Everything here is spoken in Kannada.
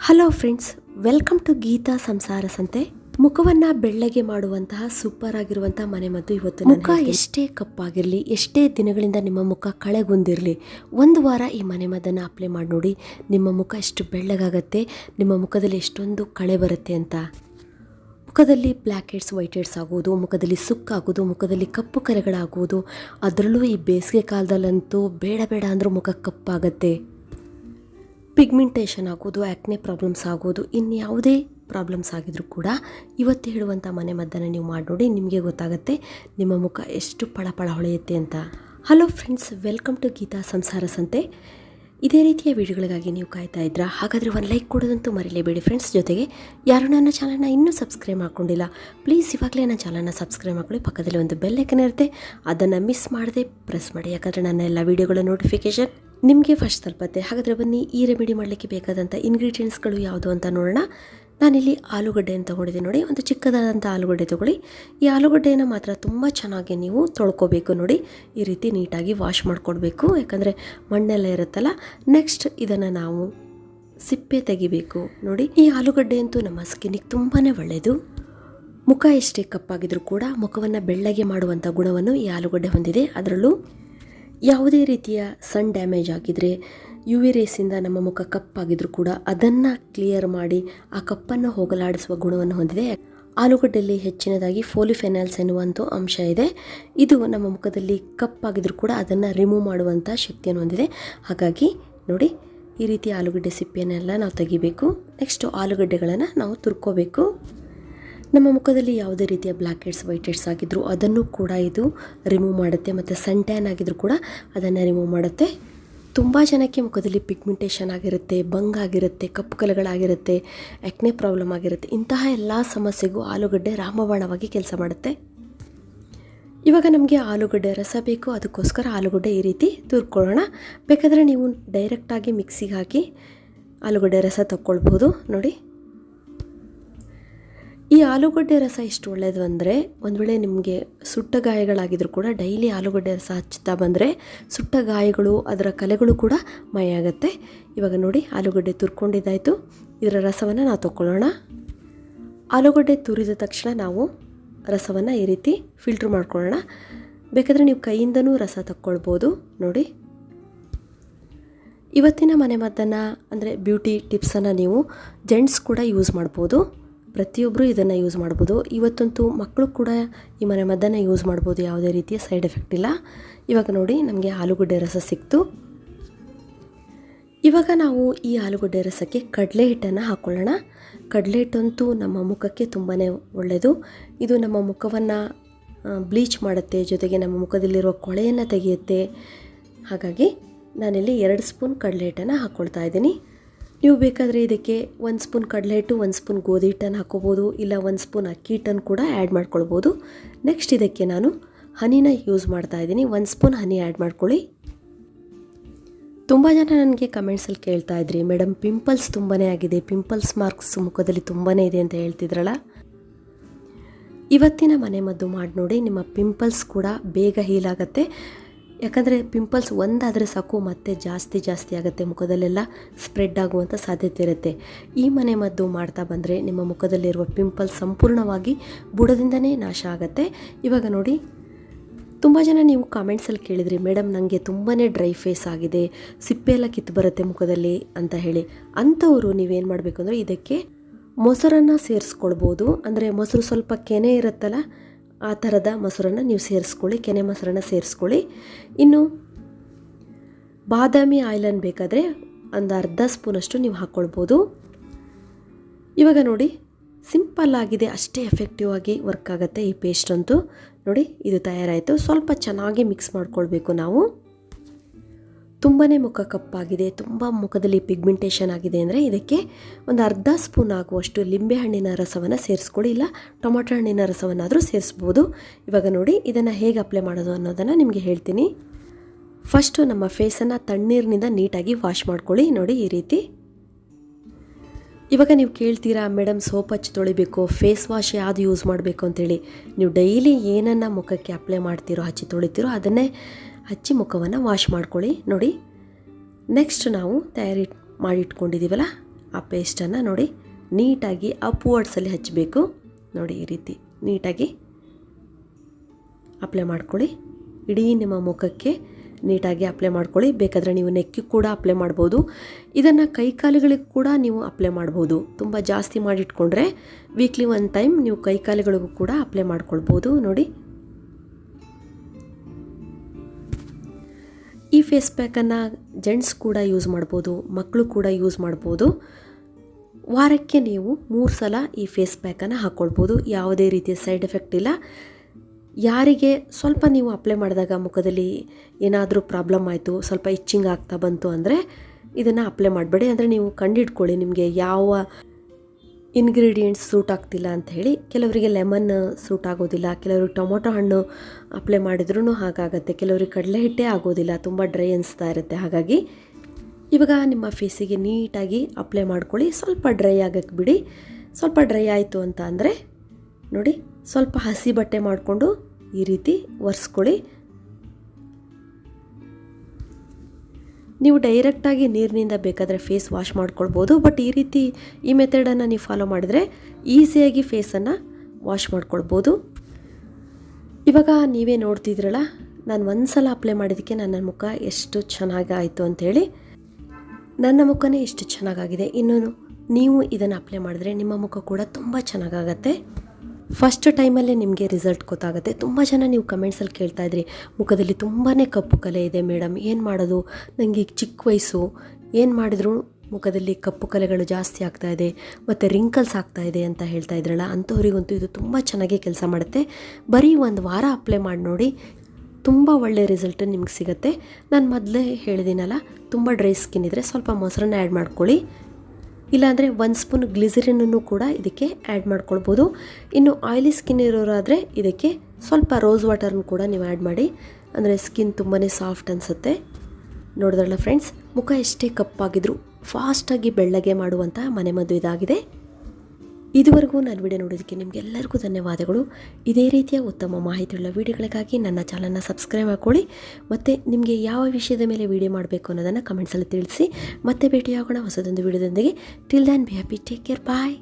Hello friends welcome to Geeta Samsara Sante. ಮುಖವನ್ನ ಬೆಳ್ಳಗೆ ಮಾಡುವಂತಹ ಸೂಪರ್ ಆಗಿರುವಂತಹ ಮನೆಮದ್ದು ಇವತ್ತು ಮುಖ ಎಷ್ಟೇ ಕಪ್ಪಾಗಿರಲಿ ಎಷ್ಟೇ ದಿನಗಳಿಂದ ನಿಮ್ಮ ಮುಖ ಕಳೆಗುಂದಿರಲಿ ಒಂದು ವಾರ ಈ ಮನೆಮದ್ದನ್ನು ಅಪ್ಲೈ ಮಾಡಿ ನೋಡಿ ನಿಮ್ಮ ಮುಖ ಎಷ್ಟು ಬೆಳ್ಳಗಾಗತ್ತೆ ನಿಮ್ಮ ಮುಖದಲ್ಲಿ ಎಷ್ಟೊಂದು ಕಳೆ ಬರುತ್ತೆ ಅಂತ. ಮುಖದಲ್ಲಿ ಬ್ಲ್ಯಾಕ್ ಹೆಡ್ಸ್ ವೈಟ್ ಹೆಡ್ಸ್ ಆಗೋದು ಮುಖದಲ್ಲಿ ಸುಕ್ಕಾಗೋದು ಮುಖದಲ್ಲಿ ಕಪ್ಪು ಕರೆಗಳಾಗುವುದು ಅದರಲ್ಲೂ ಈ ಬೇಸಿಗೆ ಕಾಲದಲ್ಲಂತೂ ಬೇಡ ಬೇಡ ಅಂದರೂ ಮುಖ ಕಪ್ಪಾಗತ್ತೆ. ಪಿಗ್ಮೆಂಟೇಷನ್ ಆಗೋದು ಆ್ಯಕ್ನೆ ಪ್ರಾಬ್ಲಮ್ಸ್ ಆಗೋದು, ಇನ್ಯಾವುದೇ ಪ್ರಾಬ್ಲಮ್ಸ್ ಆಗಿದ್ರು ಕೂಡ ಇವತ್ತು ಹೇಳುವಂಥ ಮನೆ ಮದ್ದನ್ನು ನೀವು ಮಾಡಿ ನೋಡಿ ನಿಮಗೆ ಗೊತ್ತಾಗುತ್ತೆ ನಿಮ್ಮ ಮುಖ ಎಷ್ಟು ಪಳಪಳ ಹೊಳೆಯುತ್ತೆ ಅಂತ. Hello friends welcome to Geeta Samsara Sante ಇದೇ ರೀತಿಯ ವಿಡಿಯೋಗಳಿಗಾಗಿ ನೀವು ಕಾಯ್ತಾ ಇದ್ರ ಹಾಗಾದರೆ ಒಂದು ಲೈಕ್ ಕೊಡೋದಂತೂ ಮರಿಲೇಬೇಡಿ ಫ್ರೆಂಡ್ಸ್ ಜೊತೆಗೆ. ಯಾರು ನನ್ನ ಚಾನಲ್ನ ಇನ್ನೂ ಸಬ್ಸ್ಕ್ರೈಬ್ ಮಾಡ್ಕೊಂಡಿಲ್ಲ ಪ್ಲೀಸ್ ಇವಾಗಲೇ ನನ್ನ ಚಾನಲ್ನ ಸಬ್ಸ್ಕ್ರೈಬ್ ಮಾಡ್ಕೊಳ್ಳಿ. ಪಕ್ಕದಲ್ಲಿ ಒಂದು ಬೆಲ್ ಐಕನ್ ಇರುತ್ತೆ, ಅದನ್ನು ಮಿಸ್ ಮಾಡದೆ ಪ್ರೆಸ್ ಮಾಡಿ. ಯಾಕಂದರೆ ನನ್ನ ಎಲ್ಲ ವೀಡಿಯೋಗಳ ನೋಟಿಫಿಕೇಷನ್ ನಿಮಗೆ ಫಸ್ಟ್ ತಲುಪತ್ತೆ. ಹಾಗಾದರೆ ಬನ್ನಿ ಈ ರೆಮಿಡಿ ಮಾಡಲಿಕ್ಕೆ ಬೇಕಾದಂಥ ಇಂಗ್ರೀಡಿಯೆಂಟ್ಸ್ಗಳು ಯಾವುದು ಅಂತ ನೋಡೋಣ. ನಾನಿಲ್ಲಿ ಆಲೂಗಡ್ಡೆಯನ್ನು ತೊಗೊಂಡಿದ್ದೀನಿ ನೋಡಿ, ಒಂದು ಚಿಕ್ಕದಾದಂಥ ಆಲೂಗಡ್ಡೆ ತೊಗೊಳ್ಳಿ. ಈ ಆಲೂಗಡ್ಡೆಯನ್ನು ಮಾತ್ರ ತುಂಬ ಚೆನ್ನಾಗಿ ನೀವು ತೊಳ್ಕೊಬೇಕು ನೋಡಿ, ಈ ರೀತಿ ನೀಟಾಗಿ ವಾಶ್ ಮಾಡ್ಕೊಡ್ಬೇಕು. ಯಾಕಂದರೆ ಮಣ್ಣೆಲ್ಲ ಇರುತ್ತಲ್ಲ ನೆಕ್ಸ್ಟ್ ಇದನ್ನು ನಾವು ಸಿಪ್ಪೆ ತೆಗಿಬೇಕು ನೋಡಿ. ಈ ಆಲೂಗಡ್ಡೆ ಅಂತೂ ನಮ್ಮ ಸ್ಕಿನ್ನಿಗೆ ತುಂಬಾ ಒಳ್ಳೆಯದು ಮುಖ ಎಷ್ಟೇ ಕಪ್ಪಾಗಿದ್ರೂ ಕೂಡ ಮುಖವನ್ನು ಬೆಳ್ಳಗೆ ಮಾಡುವಂಥ ಗುಣವನ್ನು ಈ ಆಲೂಗಡ್ಡೆ ಹೊಂದಿದೆ. ಅದರಲ್ಲೂ ಯಾವುದೇ ರೀತಿಯ ಸನ್ ಡ್ಯಾಮೇಜ್ ಆಗಿದ್ರೆ ಯು ವಿ ರೇಸಿಂದ ನಮ್ಮ ಮುಖ ಕಪ್ಪಾಗಿದ್ರೂ ಕೂಡ ಅದನ್ನು ಕ್ಲಿಯರ್ ಮಾಡಿ ಆ ಕಪ್ಪನ್ನು ಹೋಗಲಾಡಿಸುವ ಗುಣವನ್ನು ಹೊಂದಿದೆ. ಆಲೂಗಡ್ಡೆಯಲ್ಲಿ ಹೆಚ್ಚಿನದಾಗಿ ಫೋಲಿಫೆನಾಲ್ಸ್ ಎನ್ನುವಂಥ ಅಂಶ ಇದೆ. ಇದು ನಮ್ಮ ಮುಖದಲ್ಲಿ ಕಪ್ಪಾಗಿದ್ರು ಕೂಡ ಅದನ್ನು ರಿಮೂವ್ ಮಾಡುವಂಥ ಶಕ್ತಿಯನ್ನು ಹೊಂದಿದೆ. ಹಾಗಾಗಿ ನೋಡಿ, ಈ ರೀತಿ ಆಲೂಗಡ್ಡೆ ಸಿಪ್ಪೆಯನ್ನೆಲ್ಲ ನಾವು ತೆಗಿಬೇಕು. ನೆಕ್ಸ್ಟು ಆಲೂಗಡ್ಡೆಗಳನ್ನು ನಾವು ತುರ್ಕೋಬೇಕು. ನಮ್ಮ ಮುಖದಲ್ಲಿ ಯಾವುದೇ ರೀತಿಯ ಬ್ಲ್ಯಾಕ್ ಹೆಡ್ಸ್ ವೈಟ್ ಹೆಡ್ಸ್ ಆಗಿದ್ದರೂ ಅದನ್ನು ಕೂಡ ಇದು ರಿಮೂವ್ ಮಾಡುತ್ತೆ. ಮತ್ತು ಸನ್ ಟ್ಯಾನ್ ಆಗಿದ್ರೂ ಕೂಡ ಅದನ್ನು ರಿಮೂವ್ ಮಾಡುತ್ತೆ. ತುಂಬ ಜನಕ್ಕೆ ಮುಖದಲ್ಲಿ ಪಿಗ್ಮೆಂಟೇಷನ್ ಆಗಿರುತ್ತೆ ಬಂಗ್ ಆಗಿರುತ್ತೆ, ಕಪ್ಪು ಕಲೆಗಳಾಗಿರುತ್ತೆ ಎಕ್ನೆ ಪ್ರಾಬ್ಲಮ್ ಆಗಿರುತ್ತೆ. ಇಂತಹ ಎಲ್ಲ ಸಮಸ್ಯೆಗೂ ಆಲೂಗಡ್ಡೆ ರಾಮಬಾಣವಾಗಿ ಕೆಲಸ ಮಾಡುತ್ತೆ. ಇವಾಗ ನಮಗೆ ಆಲೂಗಡ್ಡೆ ರಸ ಬೇಕು, ಅದಕ್ಕೋಸ್ಕರ ಆಲೂಗಡ್ಡೆ ಈ ರೀತಿ ತುರ್ಕೊಳ್ಳೋಣ. ಬೇಕಾದರೆ ನೀವು ಡೈರೆಕ್ಟಾಗಿ ಮಿಕ್ಸಿಗೆ ಹಾಕಿ ಆಲೂಗಡ್ಡೆ ರಸ ತಕ್ಕೊಳ್ಬೋದು. ನೋಡಿ. ಈ ಆಲೂಗಡ್ಡೆ ರಸ ಎಷ್ಟು ಒಳ್ಳೆಯದು ಅಂದರೆ ಒಂದು ವೇಳೆ ನಿಮಗೆ ಸುಟ್ಟ ಗಾಯಗಳಾಗಿದ್ರು ಕೂಡ ಡೈಲಿ ಆಲೂಗಡ್ಡೆ ರಸ ಹಚ್ಚುತ್ತಾ ಬಂದರೆ ಸುಟ್ಟ ಗಾಯಗಳು, ಅದರ ಕಲೆಗಳು ಕೂಡ ಮೈಯಾಗತ್ತೆ ಇವಾಗ ನೋಡಿ, ಆಲೂಗಡ್ಡೆ ತುರ್ಕೊಂಡಿದ್ದಾಯಿತು. ಇದರ ರಸವನ್ನು ನಾವು ತೊಗೊಳ್ಳೋಣ ಆಲೂಗಡ್ಡೆ ತುರಿದ ತಕ್ಷಣ ನಾವು ರಸವನ್ನು ಈ ರೀತಿ ಫಿಲ್ಟ್ರ್ ಮಾಡ್ಕೊಳ್ಳೋಣ. ಬೇಕಾದರೆ ನೀವು ಕೈಯಿಂದನೂ ರಸ ತಕ್ಕೊಳ್ಬೋದು. ನೋಡಿ. ಇವತ್ತಿನ ಮನೆಮದ್ದನ್ನು ಅಂದರೆ ಬ್ಯೂಟಿ ಟಿಪ್ಸನ್ನು ನೀವು ಜೆಂಟ್ಸ್ ಕೂಡ ಯೂಸ್ ಮಾಡ್ಬೋದು. ಪ್ರತಿಯೊಬ್ಬರು ಇದನ್ನು ಯೂಸ್ ಮಾಡ್ಬೋದು. ಇವತ್ತಂತೂ ಮಕ್ಕಳು ಕೂಡ ಈ ಮನೆ ಮದ್ದನ್ನು ಯೂಸ್ ಮಾಡ್ಬೋದು. ಯಾವುದೇ ರೀತಿಯ ಸೈಡ್ ಎಫೆಕ್ಟ್ ಇಲ್ಲ. ಇವಾಗ ನೋಡಿ ನಮಗೆ ಆಲೂಗಡ್ಡೆ ರಸ ಸಿಕ್ತು. ಇವಾಗ ನಾವು ಈ ಆಲೂಗಡ್ಡೆ ರಸಕ್ಕೆ ಕಡಲೆ ಹಿಟ್ಟನ್ನು ಹಾಕ್ಕೊಳ್ಳೋಣ ಕಡಲೆ ಹಿಟ್ಟಂತೂ ನಮ್ಮ ಮುಖಕ್ಕೆ ತುಂಬಾ ಒಳ್ಳೆಯದು ಇದು ನಮ್ಮ ಮುಖವನ್ನು ಬ್ಲೀಚ್ ಮಾಡುತ್ತೆ. ಜೊತೆಗೆ ನಮ್ಮ ಮುಖದಲ್ಲಿರುವ ಕೊಳೆಯನ್ನು ತೆಗೆಯುತ್ತೆ. ಹಾಗಾಗಿ ನಾನಿಲ್ಲಿ ಎರಡು ಸ್ಪೂನ್ ಕಡಲೆ ಹಿಟ್ಟನ್ನು ಹಾಕ್ಕೊಳ್ತಾ ಇದ್ದೀನಿ. ನೀವು ಬೇಕಾದರೆ ಇದಕ್ಕೆ ಒಂದು ಸ್ಪೂನ್ ಕಡಲೆ ಹಿಟ್ಟು ಒಂದು ಸ್ಪೂನ್ ಗೋಧಿ ಹಿಟ್ಟನ್ನು ಹಾಕೋಬೋದು ಇಲ್ಲ ಒಂದು ಸ್ಪೂನ್ ಅಕ್ಕಿ ಹಿಟ್ಟನ್ನು ಕೂಡ ಆ್ಯಡ್ ಮಾಡ್ಕೊಳ್ಬೋದು. ನೆಕ್ಸ್ಟ್ ಇದಕ್ಕೆ ನಾನು ಹನಿನ ಯೂಸ್ ಮಾಡ್ತಾ ಇದ್ದೀನಿ. ಒಂದು ಸ್ಪೂನ್ ಹನಿ ಆ್ಯಡ್ ಮಾಡ್ಕೊಳ್ಳಿ. ತುಂಬ ಜನ ನನಗೆ ಕಮೆಂಟ್ಸಲ್ಲಿ ಕೇಳ್ತಾ ಇದ್ರಿ ಮೇಡಮ್ ಪಿಂಪಲ್ಸ್ ತುಂಬಾ ಆಗಿದೆ ಪಿಂಪಲ್ಸ್ ಮಾರ್ಕ್ಸ್ ಮುಖದಲ್ಲಿ ತುಂಬಾ ಇದೆ ಅಂತ ಹೇಳ್ತಿದ್ರಲ್ಲ? ಇವತ್ತಿನ ಮನೆ ಮದ್ದು ಮಾಡಿ ನೋಡಿ, ನಿಮ್ಮ ಪಿಂಪಲ್ಸ್ ಕೂಡ ಬೇಗ ಹೀಲ್ ಆಗುತ್ತೆ. ಯಾಕಂದರೆ ಪಿಂಪಲ್ಸ್ ಒಂದಾದರೆ ಸಾಕು, ಮತ್ತೆ ಜಾಸ್ತಿ ಜಾಸ್ತಿ ಆಗುತ್ತೆ ಮುಖದಲ್ಲೆಲ್ಲ ಸ್ಪ್ರೆಡ್ ಆಗುವಂಥ ಸಾಧ್ಯತೆ ಇರುತ್ತೆ. ಈ ಮನೆ ಮದ್ದು ಮಾಡ್ತಾ ಬಂದರೆ ನಿಮ್ಮ ಮುಖದಲ್ಲಿರುವ ಪಿಂಪಲ್ಸ್ ಸಂಪೂರ್ಣವಾಗಿ ಬುಡದಿಂದನೇ ನಾಶ ಆಗುತ್ತೆ. ಇವಾಗ ನೋಡಿ, ತುಂಬ ಜನ ನೀವು ಕಾಮೆಂಟ್ಸಲ್ಲಿ ಕೇಳಿದ್ರಿ ಮೇಡಮ್ ನನಗೆ ತುಂಬಾ ಡ್ರೈ ಫೇಸ್ ಆಗಿದೆ, ಸಿಪ್ಪೆ ಎಲ್ಲ ಕಿತ್ತು ಬರುತ್ತೆ ಮುಖದಲ್ಲಿ ಅಂತ ಹೇಳಿ. ಅಂಥವರು ನೀವೇನು ಮಾಡಬೇಕು ಅಂದರೆ ಇದಕ್ಕೆ ಮೊಸರನ್ನು ಸೇರಿಸ್ಕೊಳ್ಬೋದು. ಅಂದರೆ ಮೊಸರು ಸ್ವಲ್ಪ ಕೆನೆ ಇರುತ್ತಲ್ಲ ಆ ಥರದ ಮೊಸರನ್ನು ನೀವು ಸೇರಿಸ್ಕೊಳ್ಳಿ, ಕೆನೆ ಮೊಸರನ್ನು ಸೇರಿಸ್ಕೊಳ್ಳಿ. ಇನ್ನು ಬಾದಾಮಿ ಆಯಿಲನ್ನು ಬೇಕಾದರೆ ಒಂದು ಅರ್ಧ ಸ್ಪೂನಷ್ಟು ನೀವು ಹಾಕ್ಕೊಳ್ಬೋದು. ಇವಾಗ ನೋಡಿ, ಸಿಂಪಲ್ ಆಗಿದೆ, ಅಷ್ಟೇ ಎಫೆಕ್ಟಿವ್ ಆಗಿ ವರ್ಕ್ ಆಗುತ್ತೆ ಈ ಪೇಸ್ಟ್ ಅಂತೂ. ನೋಡಿ, ಇದು ತಯಾರಾಯಿತು. ಸ್ವಲ್ಪ ಚೆನ್ನಾಗಿ ಮಿಕ್ಸ್ ಮಾಡ್ಕೊಳ್ಬೇಕು ನಾವು. ತುಂಬಾ ಮುಖ ಕಪ್ಪಾಗಿದೆ, ತುಂಬ ಮುಖದಲ್ಲಿ ಪಿಗ್ಮೆಂಟೇಷನ್ ಆಗಿದೆ ಅಂದರೆ ಇದಕ್ಕೆ ಒಂದು ಅರ್ಧ ಸ್ಪೂನ್ ಆಗುವಷ್ಟು ಲಿಂಬೆಹಣ್ಣಿನ ರಸವನ್ನು ಸೇರಿಸ್ಕೊಡಿ ಇಲ್ಲ ಟೊಮೊಟೊ ಹಣ್ಣಿನ ರಸವನ್ನಾದರೂ ಸೇರಿಸ್ಬೋದು. ಇವಾಗ ನೋಡಿ ಇದನ್ನು ಹೇಗೆ ಅಪ್ಲೈ ಮಾಡೋದು ಅನ್ನೋದನ್ನು ನಿಮಗೆ ಹೇಳ್ತೀನಿ. ಫಸ್ಟು ನಮ್ಮ ಫೇಸನ್ನು ತಣ್ಣೀರಿನಿಂದ ನೀಟಾಗಿ ವಾಶ್ ಮಾಡ್ಕೊಳ್ಳಿ, ನೋಡಿ ಈ ರೀತಿ. ಇವಾಗ ನೀವು ಕೇಳ್ತೀರಾ ಮೇಡಮ್ ಸೋಪ್ ಹಚ್ಚಿ ತೊಳಿಬೇಕು ಫೇಸ್ ವಾಶ್ ಯಾವುದು ಯೂಸ್ ಮಾಡಬೇಕು? ಅಂತೇಳಿ. ನೀವು ಡೈಲಿ ಏನನ್ನು ಮುಖಕ್ಕೆ ಅಪ್ಲೈ ಮಾಡ್ತೀರೋ, ಹಚ್ಚಿ ತೊಳಿತೀರೋ, ಅದನ್ನೇ ಹಚ್ಚಿ ಮುಖವನ್ನು ವಾಶ್ ಮಾಡ್ಕೊಳ್ಳಿ. ನೋಡಿ ನೆಕ್ಸ್ಟ್ ನಾವು ತಯಾರಿ ಮಾಡಿಟ್ಕೊಂಡಿದ್ದೀವಲ್ಲ ಆ ಪೇಸ್ಟನ್ನು ನೋಡಿ, ನೀಟಾಗಿ ಅಪ್ವರ್ಡ್ಸಲ್ಲಿ ಹಚ್ಚಬೇಕು ನೋಡಿ, ಈ ರೀತಿ ನೀಟಾಗಿ ಅಪ್ಲೈ ಮಾಡ್ಕೊಳ್ಳಿ. ಇಡೀ ನಿಮ್ಮ ಮುಖಕ್ಕೆ ನೀಟಾಗಿ ಅಪ್ಲೈ ಮಾಡ್ಕೊಳ್ಳಿ. ಬೇಕಾದರೆ ನೀವು ನೆಕ್ಕಿಗೆ ಕೂಡ ಅಪ್ಲೈ ಮಾಡ್ಬೋದು. ಇದನ್ನು ಕೈಕಾಲುಗಳಿಗೆ ಕೂಡ ನೀವು ಅಪ್ಲೈ ಮಾಡ್ಬೋದು. ತುಂಬ ಜಾಸ್ತಿ ಮಾಡಿಟ್ಕೊಂಡ್ರೆ ವೀಕ್ಲಿ ಒನ್ ಟೈಮ್ ನೀವು ಕೈಕಾಲುಗಳಿಗೂ ಕೂಡ ಅಪ್ಲೈ ಮಾಡ್ಕೊಳ್ಬೋದು. ನೋಡಿ ಈ ಫೇಸ್ ಪ್ಯಾಕನ್ನು ಜೆಂಟ್ಸ್ ಕೂಡ ಯೂಸ್ ಮಾಡ್ಬೋದು ಮಕ್ಕಳು ಕೂಡ ಯೂಸ್ ಮಾಡ್ಬೋದು. ವಾರಕ್ಕೆ ನೀವು ಮೂರು ಸಲ ಈ ಫೇಸ್ ಪ್ಯಾಕನ್ನು ಹಾಕ್ಕೊಳ್ಬೋದು ಯಾವುದೇ ರೀತಿಯ ಸೈಡ್ ಎಫೆಕ್ಟ್ ಇಲ್ಲ. ಯಾರಿಗೆ ಸ್ವಲ್ಪ ನೀವು ಅಪ್ಲೈ ಮಾಡಿದಾಗ ಮುಖದಲ್ಲಿ ಏನಾದರೂ ಪ್ರಾಬ್ಲಮ್ ಆಯಿತು, ಸ್ವಲ್ಪ ಇಚ್ಚಿಂಗ್ ಆಗ್ತಾ ಬಂತು ಅಂದರೆ ಇದನ್ನು ಅಪ್ಲೈ ಮಾಡಬೇಡಿ. ಅಂದರೆ ನೀವು ಕಂಡಿಡ್ಕೊಳ್ಳಿ ನಿಮಗೆ ಯಾವ ಇಂಗ್ರೀಡಿಯೆಂಟ್ಸ್ ಸೂಟ್ ಆಗ್ತಿಲ್ಲ ಅಂತ ಹೇಳಿ ಕೆಲವರಿಗೆ ಲೆಮನ್ ಸೂಟ್ ಆಗೋದಿಲ್ಲ, ಕೆಲವರು ಟೊಮೊಟೊ ಹಣ್ಣು ಅಪ್ಲೈ ಮಾಡಿದ್ರೂ ಹಾಗಾಗತ್ತೆ, ಕೆಲವರಿಗೆ ಕಡಲೆ ಹಿಟ್ಟೇ ಆಗೋದಿಲ್ಲ, ತುಂಬ ಡ್ರೈ ಅನಿಸ್ತಾ ಇರುತ್ತೆ. ಹಾಗಾಗಿ ಇವಾಗ ನಿಮ್ಮ ಫೇಸಿಗೆ ನೀಟಾಗಿ ಅಪ್ಲೈ ಮಾಡ್ಕೊಳ್ಳಿ, ಸ್ವಲ್ಪ ಡ್ರೈ ಆಗಕ್ಕೆ ಬಿಡಿ. ಸ್ವಲ್ಪ ಡ್ರೈ ಆಯಿತು ಅಂತ ಅಂದರೆ ನೋಡಿ, ಸ್ವಲ್ಪ ಹಸಿ ಬಟ್ಟೆ ಮಾಡಿಕೊಂಡು ಈ ರೀತಿ ಒರೆಸ್ಕೊಳ್ಳಿ. ನೀವು ಡೈರೆಕ್ಟಾಗಿ ನೀರಿನಿಂದ ಬೇಕಾದರೆ ಫೇಸ್ ವಾಶ್ ಮಾಡ್ಕೊಳ್ಬೋದು. ಬಟ್ ಈ ರೀತಿ ಈ ಮೆಥಡನ್ನು ನೀವು ಫಾಲೋ ಮಾಡಿದರೆ ಈಸಿಯಾಗಿ ಫೇಸನ್ನು ವಾಶ್ ಮಾಡ್ಕೊಳ್ಬೋದು. ಇವಾಗ ನೀವೇ ನೋಡ್ತಿದ್ರಲ್ಲ, ನಾನು ಒಂದು ಸಲ ಅಪ್ಲೈ ಮಾಡಿದ್ದಕ್ಕೆ ನನ್ನ ಮುಖ ಎಷ್ಟು ಚೆನ್ನಾಗಿ ಆಯಿತು ಅಂಥೇಳಿ ನನ್ನ ಮುಖನೇ ಎಷ್ಟು ಚೆನ್ನಾಗಾಗಿದೆ ಇನ್ನು ನೀವು ಇದನ್ನು ಅಪ್ಲೈ ಮಾಡಿದ್ರೆ ನಿಮ್ಮ ಮುಖ ಕೂಡ ತುಂಬ ಚೆನ್ನಾಗಾಗತ್ತೆ ಫಸ್ಟ್ ಟೈಮಲ್ಲೇ ನಿಮಗೆ ರಿಸಲ್ಟ್ ಗೊತ್ತಾಗುತ್ತೆ. ತುಂಬ ಜನ ನೀವು ಕಮೆಂಟ್ಸಲ್ಲಿ ಕೇಳ್ತಾ ಇದ್ರಿ. ಮುಖದಲ್ಲಿ ತುಂಬಾ ಕಪ್ಪು ಕಲೆ ಇದೆ ಮೇಡಮ್ ಏನು ಮಾಡೋದು? ನನಗೆ ಈಗ ಚಿಕ್ಕ ವಯಸ್ಸು. ಏನು ಮಾಡಿದ್ರು? ಮುಖದಲ್ಲಿ ಕಪ್ಪು ಕಲೆಗಳು ಜಾಸ್ತಿ ಆಗ್ತಾ ಇದೆ. ಮತ್ತು ರಿಂಕಲ್ಸ್ ಆಗ್ತಾ ಇದೆ ಅಂತ ಹೇಳ್ತಾ ಇದ್ರಲ್ಲ, ಅಂಥವ್ರಿಗಂತೂ ಇದು ತುಂಬ ಚೆನ್ನಾಗಿ ಕೆಲಸ ಮಾಡುತ್ತೆ. ಬರೀ ಒಂದು ವಾರ ಅಪ್ಲೈ ಮಾಡಿ ನೋಡಿ, ತುಂಬ ಒಳ್ಳೆ ರಿಸಲ್ಟ್ ನಿಮ್ಗೆ ಸಿಗುತ್ತೆ. ನಾನು ಮೊದಲೇ ಹೇಳಿದ್ದೀನಲ್ಲ, ತುಂಬ ಡ್ರೈ ಸ್ಕಿನ್ ಇದ್ದರೆ ಸ್ವಲ್ಪ ಮೊಸರನ್ನ ಆ್ಯಡ್ ಮಾಡ್ಕೊಳ್ಳಿ. ಇಲ್ಲಾಂದರೆ ಒನ್ ಸ್ಪೂನ್ ಗ್ಲಿಸರಿನನ್ನು ಕೂಡ ಇದಕ್ಕೆ ಆ್ಯಡ್ ಮಾಡ್ಕೊಳ್ಬೋದು. ಇನ್ನು ಆಯಿಲಿ ಸ್ಕಿನ್ ಇರೋರಾದರೆ ಇದಕ್ಕೆ ಸ್ವಲ್ಪ ರೋಸ್ ವಾಟರ್ನ ಕೂಡ ನೀವು ಆ್ಯಡ್ ಮಾಡಿ. ಅಂದರೆ ಸ್ಕಿನ್ ತುಂಬಾ ಸಾಫ್ಟ್ ಅನಿಸುತ್ತೆ. ನೋಡಿದ್ರಲ್ಲ ಫ್ರೆಂಡ್ಸ್ ಮುಖ ಎಷ್ಟೇ ಕಪ್ಪಾಗಿದ್ರೂ ಫಾಸ್ಟಾಗಿ ಬೆಳ್ಳಗೆ ಮಾಡುವಂಥ ಮನೆಮದ್ದು ಇದಾಗಿದೆ. ಇದುವರೆಗೂ ನಾನು ವಿಡಿಯೋ ನೋಡೋದಕ್ಕೆ ನಿಮಗೆಲ್ಲರಿಗೂ ಧನ್ಯವಾದಗಳು. ಇದೇ ರೀತಿಯ ಉತ್ತಮ ಮಾಹಿತಿಯುಳ್ಳ ವಿಡಿಯೋಗಳಿಗಾಗಿ ನನ್ನ ಚಾನಲ್ನ ಸಬ್ಸ್ಕ್ರೈಬ್ ಹಾಕ್ಕೊಳ್ಳಿ ಮತ್ತು ನಿಮಗೆ ಯಾವ ವಿಷಯದ ಮೇಲೆ ವಿಡಿಯೋ ಮಾಡಬೇಕು ಅನ್ನೋದನ್ನು ಕಮೆಂಟ್ಸಲ್ಲಿ ತಿಳಿಸಿ. ಮತ್ತೆ ಭೇಟಿಯಾಗೋಣ ಹೊಸದೊಂದು ವಿಡಿಯೋದೊಂದಿಗೆ till then be happy take care bye